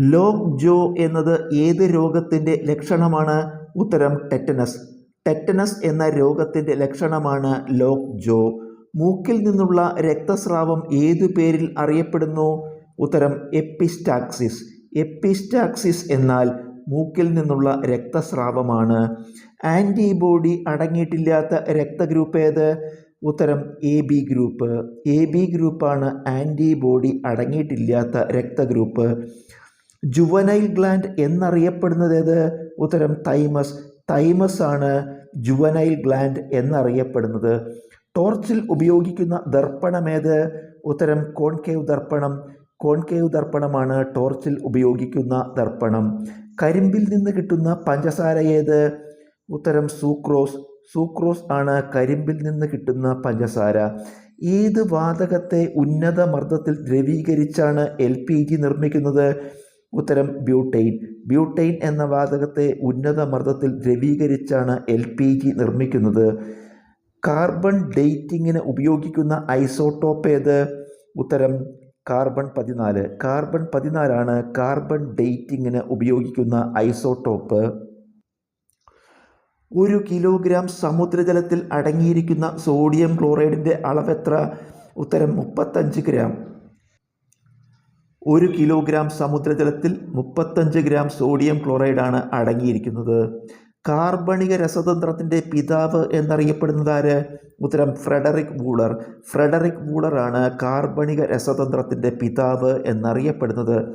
Lock ജോ എന്നത് ഏത് രോഗത്തിന്റെ ലക്ഷണമാണ്? ഉത്തരം ടെറ്റനസ്. ടെറ്റനസ് എന്ന രോഗത്തിന്റെ ലക്ഷണമാണ് ലോക് ജോ. മൂക്കിൽ നിന്നുള്ള രക്തസ്രാവം ഏതു പേരിൽ അറിയപ്പെടുന്നു? ഉത്തരം എപ്പിസ്റ്റാക്സിസ്. എപ്പിസ്റ്റാക്സിസ് എന്നാൽ മൂക്കിൽ നിന്നുള്ള രക്തസ്രാവമാണ്. ആന്റിബോഡി അടങ്ങിയിട്ടില്ലാത്ത രക്തഗ്രൂപ്പ് ഏത്? ഉത്തരം A B group. A B ഗ്രൂപ്പാണ് ആന്റിബോഡി അടങ്ങിയിട്ടില്ലാത്ത രക്തഗ്രൂപ്പ്. ജുവനൈൽ ഗ്ലാൻഡ് എന്നറിയപ്പെടുന്നത് ഏത് ഉത്തരം തൈമസ്. തൈമസ് ആണ് ജുവനൈൽ ഗ്ലാൻഡ് എന്നറിയപ്പെടുന്നത്. ടോർച്ചിൽ ഉപയോഗിക്കുന്ന ദർപ്പണം ദർപ്പണമേത്? ഉത്തരം കോൺകേവ് ദർപ്പണം. കോൺകേവ് ദർപ്പണമാണ് ടോർച്ചിൽ ഉപയോഗിക്കുന്ന ദർപ്പണം. കരിമ്പിൽ നിന്ന് കിട്ടുന്ന പഞ്ചസാര ഏത്? ഉത്തരം സൂക്രോസ്. സൂക്രോസ് ആണ് കരിമ്പിൽ നിന്ന് കിട്ടുന്ന പഞ്ചസാര. ഏത് വാതകത്തെ ഉന്നത മർദ്ദത്തിൽ ദ്രവീകരിച്ചാണ് എൽ പി ജി നിർമ്മിക്കുന്നത്? ഉത്തരം ബ്യൂട്ടെയിൻ ബ്യൂട്ടെയിൻ എന്ന വാതകത്തെ ഉന്നത മർദ്ദത്തിൽ ദ്രവീകരിച്ചാണ് എൽ പി ജി നിർമ്മിക്കുന്നത്. കാർബൺ ഡേറ്റിങ്ങിന് ഉപയോഗിക്കുന്ന ഐസോട്ടോപ്പ് ഏത്? ഉത്തരം കാർബൺ പതിനാല്. കാർബൺ പതിനാലാണ് കാർബൺ ഡേറ്റിങ്ങിന് ഉപയോഗിക്കുന്ന ഐസോട്ടോപ്പ് ഒരു കിലോഗ്രാം സമുദ്രജലത്തിൽ അടങ്ങിയിരിക്കുന്ന സോഡിയം ക്ലോറൈഡിന്റെ അളവെത്ര? ഉത്തരം മുപ്പത്തഞ്ച് ഗ്രാം. ഒരു കിലോഗ്രാം സമുദ്രജലത്തിൽ മുപ്പത്തഞ്ച് ഗ്രാം സോഡിയം ക്ലോറൈഡാണ് അടങ്ങിയിരിക്കുന്നത്. കാർബണിക രസതന്ത്രത്തിന്റെ പിതാവ് എന്നറിയപ്പെടുന്നത് ആര്? ഉത്തരം ഫ്രെഡറിക് വൂളർ. ഫ്രെഡറിക് വൂളറാണ് കാർബണിക രസതന്ത്രത്തിന്റെ പിതാവ് എന്നറിയപ്പെടുന്നത്.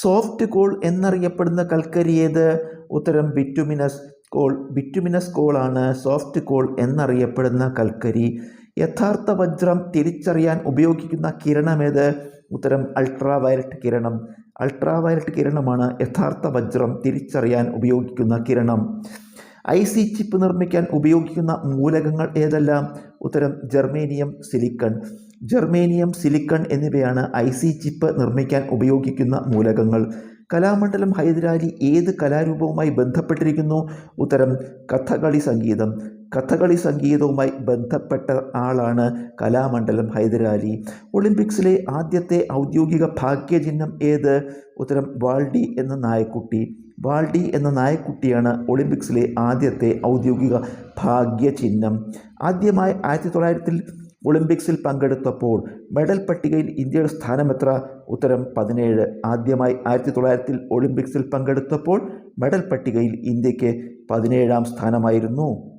സോഫ്റ്റ് കോൾ എന്നറിയപ്പെടുന്ന കൽക്കരി ഏത്? ഉത്തരം ബിറ്റുമിനസ് കോൾ. ബിറ്റുമിനസ് കോളാണ് സോഫ്റ്റ് കോൾ എന്നറിയപ്പെടുന്ന കൽക്കരി. യഥാർത്ഥ വജ്രം തിരിച്ചറിയാൻ ഉപയോഗിക്കുന്ന കിരണമേത്? ഉത്തരം അൾട്രാ വയലറ്റ് കിരണം. അൾട്രാ വയലറ്റ് കിരണമാണ് യഥാർത്ഥ വജ്രം തിരിച്ചറിയാൻ ഉപയോഗിക്കുന്ന കിരണം. ഐ സി ചിപ്പ് നിർമ്മിക്കാൻ ഉപയോഗിക്കുന്ന മൂലകങ്ങൾ ഏതെല്ലാം? ഉത്തരം ജർമേനിയം സിലിക്കൺ ജർമേനിയം സിലിക്കൺ എന്നിവയാണ് ഐ സി ചിപ്പ് നിർമ്മിക്കാൻ ഉപയോഗിക്കുന്ന മൂലകങ്ങൾ. കലാമണ്ഡലം ഹൈദരാലി ഏത് കലാരൂപവുമായി ബന്ധപ്പെട്ടിരിക്കുന്നു? ഉത്തരം കഥകളി സംഗീതം. കഥകളി സംഗീതവുമായി ബന്ധപ്പെട്ട ആളാണ് കലാമണ്ഡലം ഹൈദരാലി. ഒളിമ്പിക്സിലെ ആദ്യത്തെ ഔദ്യോഗിക ഭാഗ്യചിഹ്നം ഏത്? ഉത്തരം വാൾഡി എന്ന നായക്കുട്ടി. വാൾഡി എന്ന നായക്കുട്ടിയാണ് ഒളിമ്പിക്സിലെ ആദ്യത്തെ ഔദ്യോഗിക ഭാഗ്യചിഹ്നം. ആദ്യമായി ആയിരത്തി തൊള്ളായിരത്തിൽ ഒളിമ്പിക്സിൽ പങ്കെടുത്തപ്പോൾ മെഡൽ പട്ടികയിൽ ഇന്ത്യയുടെ സ്ഥാനം എത്ര? ഉത്തരം പതിനേഴ്. ആദ്യമായി ആയിരത്തി തൊള്ളായിരത്തിൽ ഒളിമ്പിക്സിൽ പങ്കെടുത്തപ്പോൾ മെഡൽ പട്ടികയിൽ ഇന്ത്യയ്ക്ക് പതിനേഴാം സ്ഥാനമായിരുന്നു.